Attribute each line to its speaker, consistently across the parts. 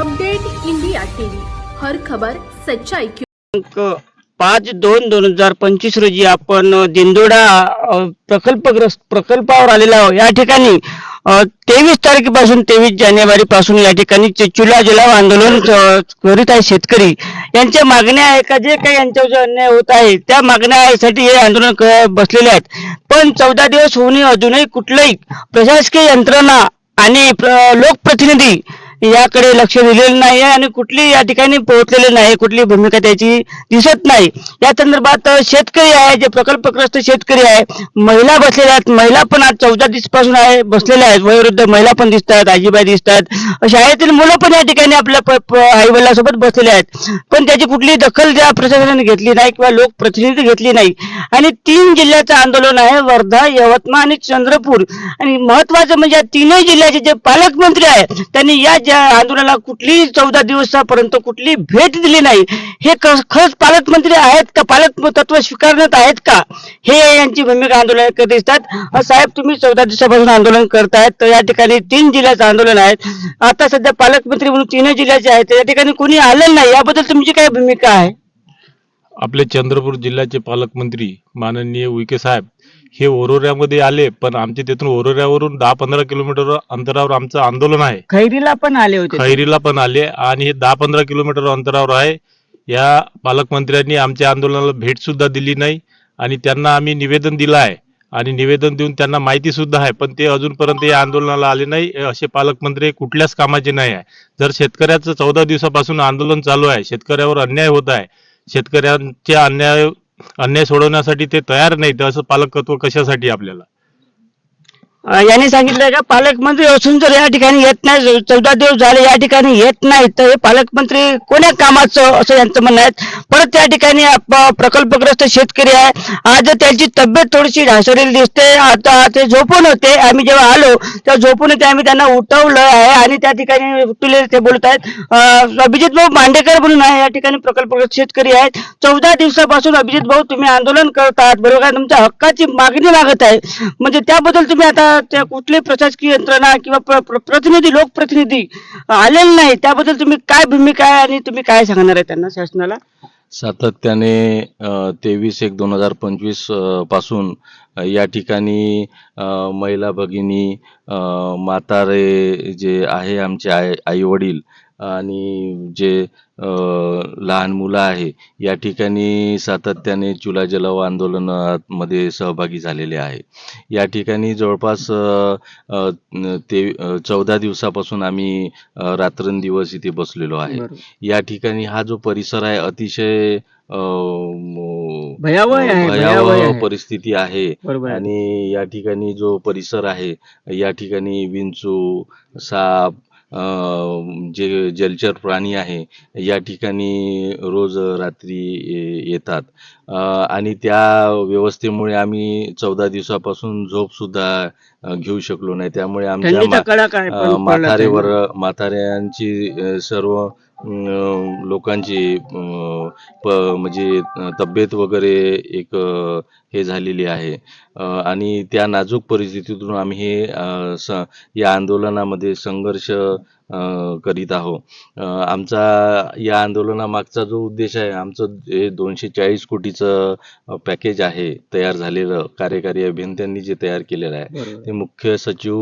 Speaker 1: Update India TV. हर खबर सच्चाई की
Speaker 2: पाच दोन दोन हजार पंचवीस रोजी आपण दिंदोडा प्रकल्पग्रस्त प्रकल्पावर आलेलो आहोत. या ठिकाणी तेवीस तारखेपासून तेवीस जानेवारी पासून या ठिकाणी चुला जलाव आंदोलन करीत आहे शेतकरी. यांच्या मागण्या आहे का? जे काही यांच्यावर अन्याय होत आहे त्या मागण्यासाठी हे आंदोलन बसलेले आहेत. पण चौदा दिवस होऊनही अजूनही कुठलंही प्रशासकीय यंत्रणा आणि लोकप्रतिनिधी याकडे लक्ष दिलेलं नाही आहे आणि कुठली या ठिकाणी पोहोचलेले नाही कुठली भूमिका त्याची दिसत नाही. या संदर्भात शेतकरी आहे जे प्रकल्पग्रस्त शेतकरी आहे महिला बसलेल्या आहेत महिला पण आज चौदा दिवसपासून आहे बसलेल्या आहेत वयोवृद्ध महिला पण दिसतात आजीबाई दिसतात शाळेतील मुलं पण या ठिकाणी आपल्या आई वडिलांसोबत बसलेले आहेत. पण त्याची कुठली दखल ज्या प्रशासनाने घेतली नाही किंवा लोकप्रतिनिधी घेतली नाही आणि तीन जिल्ह्याचं आंदोलन आहे वर्धा यवतमाळ आणि चंद्रपूर. आणि महत्वाचं म्हणजे या तीनही जिल्ह्याचे जे पालकमंत्री आहेत त्यांनी या ज्या आंदोलनाला कुठलीही चौदा दिवसापर्यंत कुठली भेट दिली नाही. हे खरंच पालकमंत्री आहेत का? पालक तत्व स्वीकारण्यात आहेत का? हे यांची भूमिका आंदोलन करत दिसतात साहेब तुम्ही चौदा दिवसापासून आंदोलन करतायत तर या ठिकाणी तीन जिल्ह्याचं आंदोलन आहे. आता सध्या पालकमंत्री म्हणून तीनही जिल्ह्याचे आहेत त्या ठिकाणी कोणी आलेलं नाही याबद्दल तुमची काय भूमिका आहे?
Speaker 3: आपले चंद्रपूर जिल्ह्याचे पालकमंत्री माननीय उईके साहेब हे ओरोऱ्यामध्ये आले पण आमचे तिथून ओरोऱ्यावरून दहा पंधरा किलोमीटर अंतरावर आमचं आंदोलन आहे.
Speaker 2: खैरीला पण आले होते
Speaker 3: खैरीला पण आले आणि हे दहा पंधरा किलोमीटर अंतरावर आहे. या पालकमंत्र्यांनी आमच्या आंदोलनाला भेट सुद्धा दिली नाही आणि त्यांना आम्ही निवेदन दिलं आहे. आणि निवेदन देऊन त्यांना माहिती सुद्धा आहे पण ते अजूनपर्यंत या आंदोलनाला आले नाही. असे पालकमंत्री कुठल्याच कामाचे नाही आहे. जर शेतकऱ्याचं चौदा दिवसापासून आंदोलन चालू आहे शेतकऱ्यावर अन्याय होत आहे शेतकऱ्यांचे अन्याय अन्याय सोडवण्यासाठी ते तयार नाही असं पालकत्व कशासाठी आपल्याला?
Speaker 2: यांनी सांगितलं का पालकमंत्री असून जर या ठिकाणी येत नाही चौदा दिवस झाले या ठिकाणी येत नाही तर हे पालकमंत्री कोण्या कामाचं असं यांचं म्हणणं आहे? परत त्या ठिकाणी प्रकल्पग्रस्त शेतकरी आहे. आज त्यांची तब्येत थोडीशी ढासळलेली दिसते. आता ते झोपून होते. आम्ही जेव्हा आलो तेव्हा झोपून होते आम्ही त्यांना उठवलं आहे आणि त्या ठिकाणी उठले ते बोलत आहेत. अभिजित भाऊ मांडेकर म्हणून आहे या ठिकाणी प्रकल्पग्रस्त शेतकरी आहेत. चौदा दिवसापासून अभिजित भाऊ तुम्ही आंदोलन करतात बरोबर? तुमच्या हक्काची मागणी मागत आहे. म्हणजे त्याबद्दल तुम्ही आता त्या कुठली प्रशासकीय यंत्रणा किंवा प्रतिनिधी लोकप्रतिनिधी आलेले नाही त्याबद्दल तुम्ही काय भूमिका आहे आणि तुम्ही काय सांगणार आहे त्यांना शासनाला?
Speaker 4: सातत्याने तेवीस एक दोन हजार पंचवीसपासून या ठिकाणी महिला भगिनी म्हातारे जे आहे आमचे आई आई वडील आणि जे लहान मुलं आहे या ठिकाणी सातत्याने चुला जलाव आंदोलनामध्ये सहभागी झालेले आहे या ठिकाणी जवळपास ते चौदा दिवसापासून आम्ही रात्रंदिवस इथे बसलेलो आहे या ठिकाणी हा जो परिसर आहे अतिशय
Speaker 2: भयावह.
Speaker 4: परिस्थिती आहे. आणि या ठिकाणी जो परिसर आहे या ठिकाणी विंचू साप जे जलचर प्राणी आहे या ठिकाणी रोज रात्री येतात आणि त्या व्यवस्थेमुळे आम्ही चौदा दिवसापासून झोप सुद्धा घेऊ शकलो नाही त्यामुळे आमच्या म्हातारेवर. म्हाताऱ्यांची सर्व लोकांची प म्हणजे तब्येत वगैरे एक हे झालेली आहे. आणि त्या नाजूक परिस्थितीतून आम्ही हे स या आंदोलनामध्ये संघर्ष करीत आहोत. अ, आमचा या आंदोलनामागचा जो उद्देश आहे आमचं हे दोनशे चाळीस कोटीचं पॅकेज आहे तयार झालेलं कार्यकारी अभियंत्यांनी जे तयार केलेलं आहे. ते मुख्य सचिव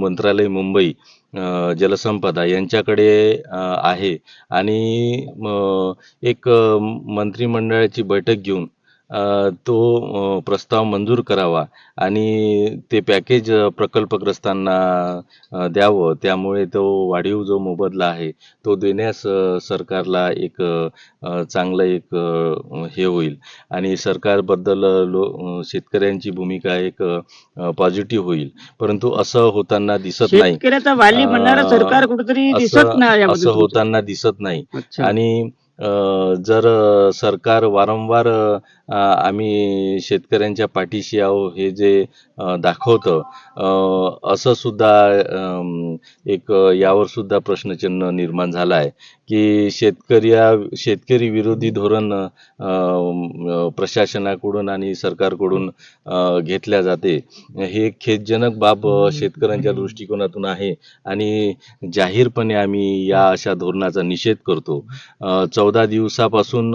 Speaker 4: मंत्रालय मुंबई जलसंपदा यांच्याकडे आहे. आणि एक मंत्रिमंडळाची बैठक घेऊन तो प्रस्ताव मंजूर करावा आणि ते पॅकेज प्रकल्पग्रस्तांना द्यावं. त्यामुळे तो वाढीव जो मोबदला आहे तो देण्यास सरकारला एक चांगलं एक हे होईल. आणि सरकारबद्दल लो शेतकऱ्यांची भूमिका एक पॉझिटिव्ह होईल. परंतु असं होताना दिसत नाही.
Speaker 2: सरकार कुठेतरी दिसत
Speaker 4: असं. होताना दिसत नाही. आणि जर सरकार वारंवार आम्ही शेतकऱ्यांच्या पाठीशी आहो हे जे दाखवतं असं सुद्धा एक यावर सुद्धा प्रश्नचिन्ह निर्माण झालं आहे की शेतकऱ्या शेतकरी विरोधी धोरण प्रशासनाकडून आणि सरकारकडून घेतल्या जाते. हे खेदजनक बाब शेतकऱ्यांच्या दृष्टिकोनातून आहे आणि जाहीरपणे आम्ही या अशा धोरणाचा निषेध करतो. चौदा चौदा दिवसापासून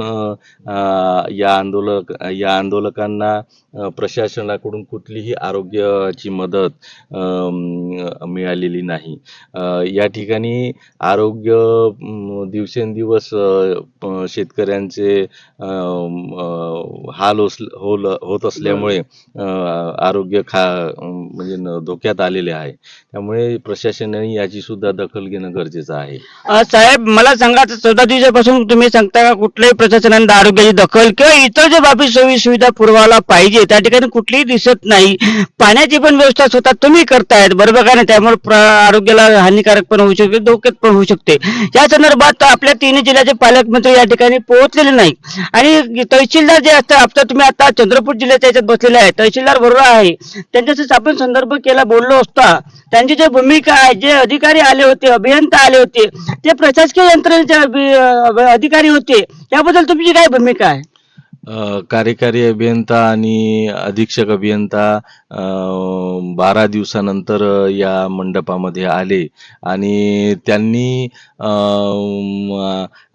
Speaker 4: या आंदोलक या आंदोलकांना प्रशासनाकडून कुठलीही आरोग्याची मदत मिळालेली नाही. या ठिकाणी आरोग्य दिवसेंदिवस शेतकऱ्यांचे हाल होस- होल होत असल्यामुळे आरोग्य खा म्हणजे धोक्यात आलेले आहे. त्यामुळे प्रशासनाने याची सुद्धा दखल घेणं गरजेचं आहे.
Speaker 2: साहेब मला सांगा चौदा दिवसापासून तुम्ही सांगता का कुठल्याही प्रशासनाने आरोग्याची दखल किंवा इतर जे बाबी सोयी सुविधा पुरवायला पाहिजे त्या ठिकाणी कुठलीही दिसत नाही. पाण्याची पण व्यवस्था स्वतः तुम्ही करतायत बरोबर का नाही? त्यामुळे आरोग्याला हानिकारक पण होऊ शकते धोक्यात पण होऊ शकते. या संदर्भात आपल्या तिन्ही जिल्ह्याचे पालकमंत्री या ठिकाणी पोहोचलेले नाही आणि तहसीलदार जे असतात आता तुम्ही आता चंद्रपूर जिल्ह्याच्या याच्यात बसलेले आहे तहसीलदार बरोबर आहे. त्यांच्याशी आपण संदर्भ केला बोललो असता त्यांची जी भूमिका आहे जे अधिकारी आले होते अभियंता आले होते ते प्रशासकीय यंत्रणेच्या अधिकारी होते. त्याबद्दल तुमची काय भूमिका आहे?
Speaker 4: कार्यकारी अभियंता आणि अधीक्षक अभियंता बारा दिवसानंतर या मंडपामध्ये आले. आणि त्यांनी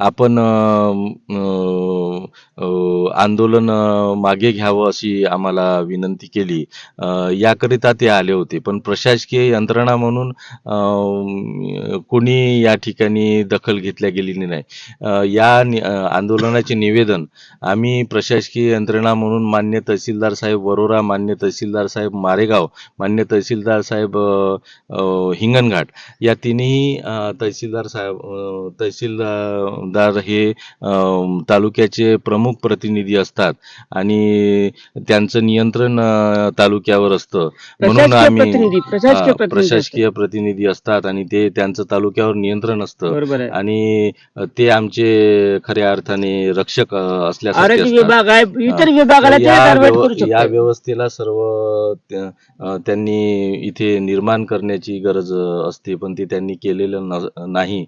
Speaker 4: आपण आंदोलन मागे घ्यावं अशी आम्हाला विनंती केली. याकरिता ते आले होते. पण प्रशासकीय यंत्रणा म्हणून कोणी या ठिकाणी दखल घेतल्या गेलेली नाही. या आंदोलनाचे निवेदन आम्ही प्रशासकीय यंत्रणा म्हणून मान्य तहसीलदार साहेब वरोरा मान्य तहसीलदार साहेब मारेगाव मान्य तहसीलदार साहेब हिंगणघाट या तिन्ही तहसीलदार साहेब तहसीलदार हे तालुक्याचे प्रमुख प्रतिनिधी असतात आणि त्यांचं नियंत्रण तालुक्यावर असतं. म्हणून आम्ही
Speaker 2: प्रशासकीय प्रतिनिधी
Speaker 4: असतात. आणि ते त्यांचं तालुक्यावर नियंत्रण. असतं. आणि ते आमचे खऱ्या अर्थाने रक्षक असल्यासारखे
Speaker 2: विभाग आहे. इतर. विभागाला ते
Speaker 4: या
Speaker 2: कारवाई
Speaker 4: व्यव-
Speaker 2: करू
Speaker 4: या
Speaker 2: शकतात
Speaker 4: व्यवस्थेला सर्व त्या- अ, त्यांनी इथे निर्माण करण्याची गरज अ, असते पण ते त्यांनी केलेलं नाही.